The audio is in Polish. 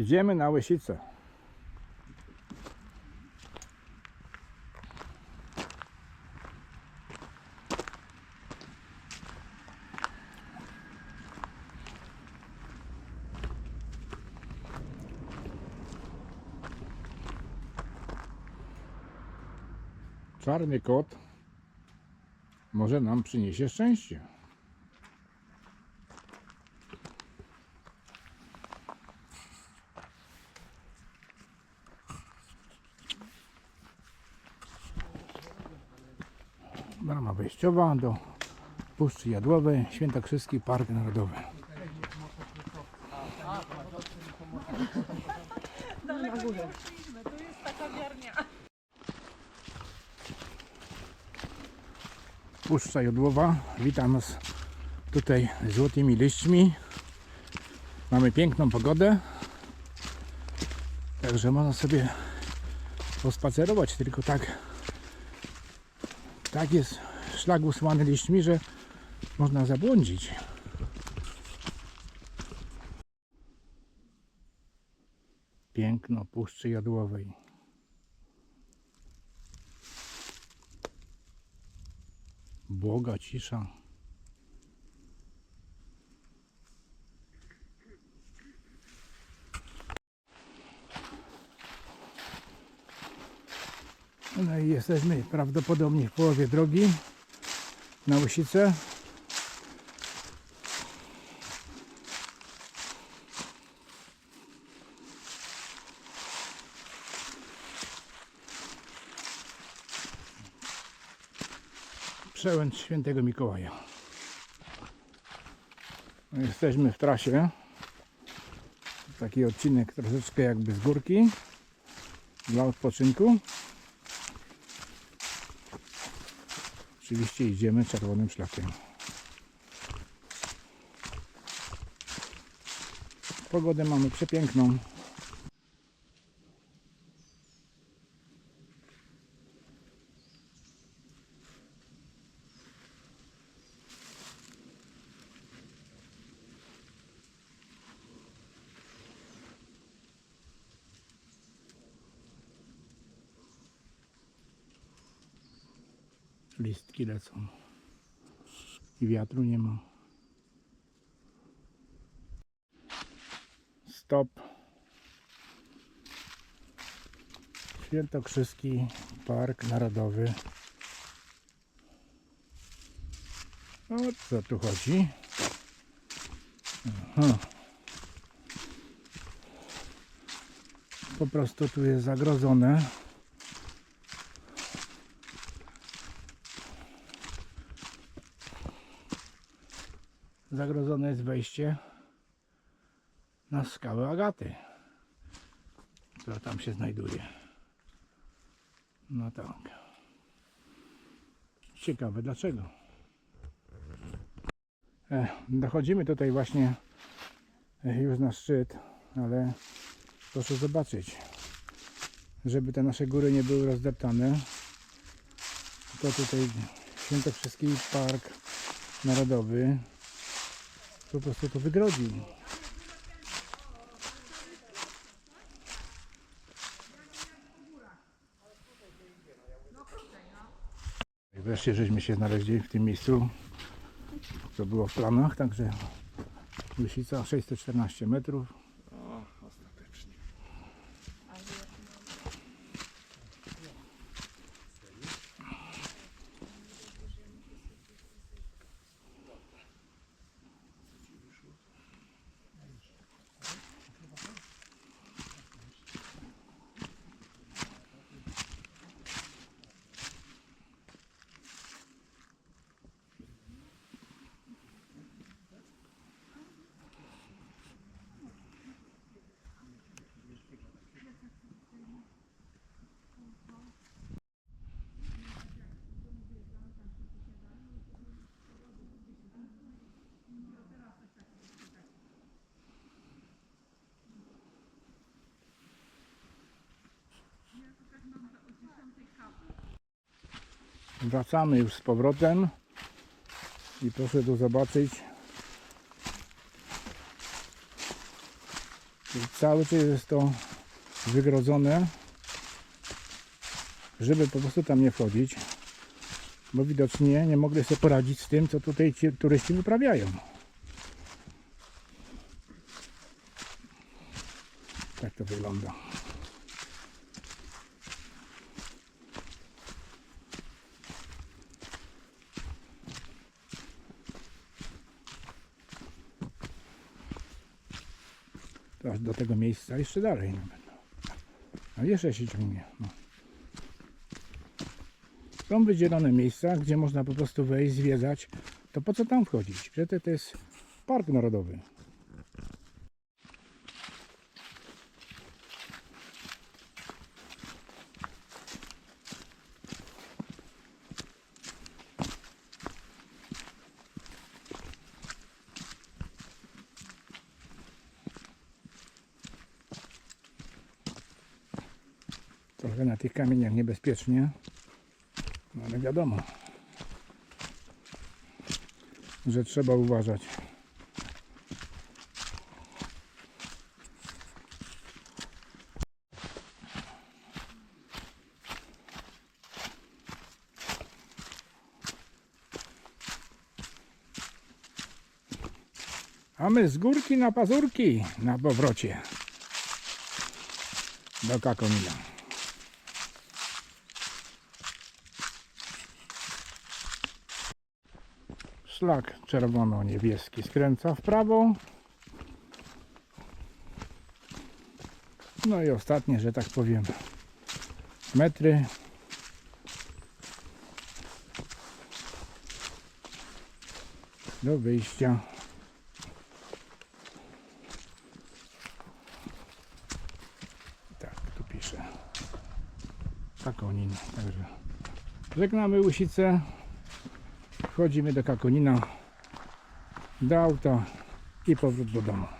Idziemy na Łysicę. Czarny kot może nam przyniesie szczęście. Brama wejściowa do Puszczy Jadłowej, Świętokrzyski Park Narodowy. Puszcza Jodłowa. Witam nas tutaj złotymi liśćmi. Mamy piękną pogodę. Także można sobie pospacerować, tylko tak tak jest szlak usłany liśćmi, że można zabłądzić. Piękno Puszczy Jodłowej. Błoga cisza. No i jesteśmy prawdopodobnie w połowie drogi na Łysicę. Przełęcz Świętego Mikołaja. Jesteśmy w trasie. Taki odcinek troszeczkę jakby z górki dla odpoczynku. Oczywiście idziemy czerwonym szlakiem. Pogodę mamy przepiękną. Listki lecą. I wiatru nie ma. Stop. Świętokrzyski Park Narodowy. O co tu chodzi? Aha. Po prostu tu jest zagrodzone. Zagrodzone jest wejście na skałę Agaty, która tam się znajduje. No tak. Ciekawe dlaczego. E, dochodzimy tutaj właśnie e, już na szczyt, ale proszę zobaczyć, żeby te nasze góry nie były rozdeptane, to tutaj Świętokrzyski Park Narodowy po prostu to wygrodził. Wreszcie żeśmy się znaleźli w tym miejscu, co było w planach, także Łysica 614 metrów. Wracamy już z powrotem i proszę tu zobaczyć cały czas jest to wygrodzone, żeby po prostu tam nie wchodzić, bo widocznie nie mogli sobie poradzić z tym, co tutaj ci turyści wyprawiają. Tak to wygląda. Do tego miejsca jeszcze dalej nawet. A jeszcze się ciągnie. No. Są wydzielone miejsca, gdzie można po prostu wejść, zwiedzać. To po co tam wchodzić? Przecież to jest park narodowy. Trochę na tych kamieniach niebezpiecznie. No ale wiadomo, że trzeba uważać. A my z górki na pazurki na powrocie do Kakomina. Szlak czerwono-niebieski skręca w prawo. No i ostatnie, że tak powiem, metry. Do wyjścia. Tak, tu pisze. Kakonin. Także żegnamy Łusicę. Wchodzimy do Kakonina, do auta i powrót do domu.